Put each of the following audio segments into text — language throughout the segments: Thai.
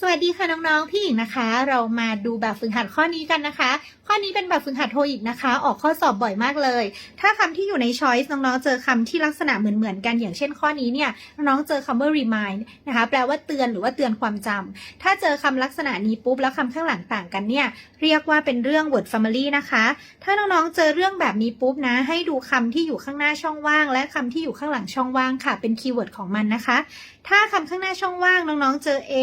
สวัสดีค่ะน้องๆ พี่หญิงนะคะ เรามาดูแบบฝึกหัดข้อนี้กันนะคะ ข้อนี้เป็นแบบฝึกหัดโทอีกนะคะ ออกข้อสอบบ่อยมากเลย ถ้าคำที่อยู่ใน choice น้องๆ เจอคำที่ลักษณะเหมือนๆกัน อย่างเช่นข้อนี้เนี่ยน้องๆ เจอคำว่า remind นะคะ แปลว่าเตือนหรือว่าเตือนความจำถ้าเจอคำลักษณะนี้ปุ๊บแล้วคำข้างหลังต่างกันเนี่ยเรียกว่าเป็นเรื่อง word family นะคะ ถ้าน้องๆ เจอเรื่องแบบนี้ปุ๊บนะ ให้ดูคำที่อยู่ข้างหน้าช่องว่าง และคำที่อยู่ข้างหลังช่องว่างค่ะ เป็นคีย์เวิร์ดของมันนะคะ ถ้าคำข้างหน้าช่องว่างน้องๆ เจอ a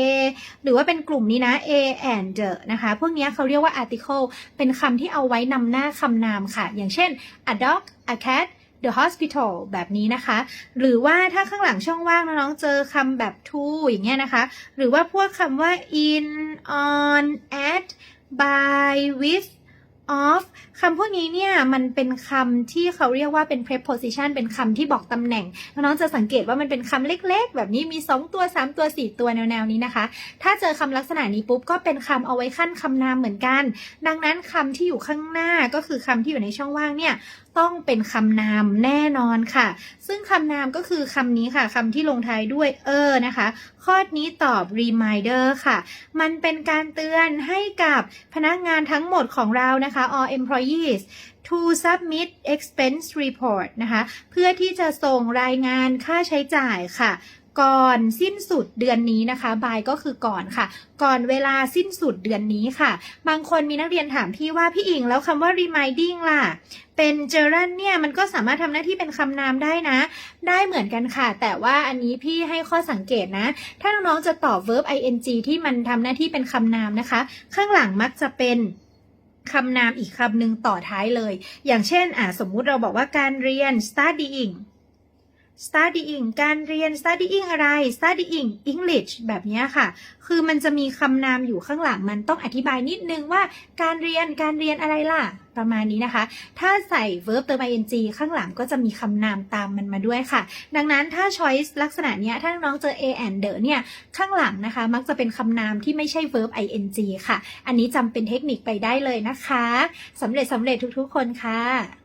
หรือว่าเป็นกลุ่มนี้นะ a and the นะคะ พวกนี้เขาเรียกว่า article เป็นคำที่เอาไว้นำหน้าคำนามค่ะ อย่างเช่น a dog a cat the hospital แบบนี้นะคะ หรือว่าถ้าข้างหลังช่องว่างน้องๆเจอคำแบบ to อย่างเงี้ยนะคะ หรือว่าพวกคำว่า in on at by with of คำพวกนี้เนี่ย มันเป็นคำที่เขาเรียกว่าเป็น preposition เป็นคำที่บอกตำแหน่ง น้องๆจะสังเกตว่ามันเป็นคำเล็ก ๆ แบบนี้มี 2 ตัว 3 ตัว 4 ตัวแนวๆนี้นะคะ ถ้าเจอคำลักษณะนี้ปุ๊บ ก็เป็นคำเอาไว้ขั้นคำนามเหมือนกัน ดังนั้นคำที่อยู่ข้างหน้าก็คือคำที่อยู่ในช่องว่างเนี่ย ต้องเป็นคำนามแน่นอนค่ะ ซึ่งคำนามก็คือคำนี้ค่ะคำที่ลงท้ายด้วยเออนะคะ ข้อนี้ตอบ reminder ค่ะ มันเป็นการเตือนให้กับพนักงานทั้งหมดของเรานะคะ all employees to submit expense report นะคะ เพื่อที่จะส่งรายงานค่าใช้จ่ายค่ะ ก่อนสิ้นสุดเดือนนี้นะคะ by ก็คือก่อนค่ะ ก่อนเวลาสิ้นสุดเดือนนี้ค่ะ บางคนมีนักเรียนถามพี่ว่าพี่อิงแล้วคำว่า reminding ล่ะ เป็น gerund เนี่ยมันก็สามารถทำหน้าที่เป็นคำนามได้นะ ได้เหมือนกันค่ะ แต่ว่าอันนี้พี่ให้ข้อสังเกตนะ ถ้าน้องๆจะตอบ verb ing ที่มันทำหน้าที่เป็นคำนามนะคะ ข้างหลังมักจะเป็นคำนามอีกคำหนึ่งต่อท้ายเลย อย่างเช่น อะสมมุติเราบอกว่าการเรียน studying studying การเรียน studying อะไร studying English แบบนี้ค่ะ คือมันจะมีคำนามอยู่ข้างหลังมันต้องอธิบายนิดนึงว่าการเรียนการเรียนอะไรล่ะ ประมาณนี้นะคะ ถ้าใส่ verb เติม ing ข้างหลังก็จะมีคำนามตามมันมาด้วยค่ะ ดังนั้นถ้า choice ลักษณะนี้ถ้าน้องเจอ a and the เนี่ย ข้างหลังนะคะ มักจะเป็นคำนามที่ไม่ใช่ verb ing ค่ะ อันนี้จำเป็นเทคนิคไปได้เลยนะคะสำเร็จสำเร็จทุกๆคนค่ะ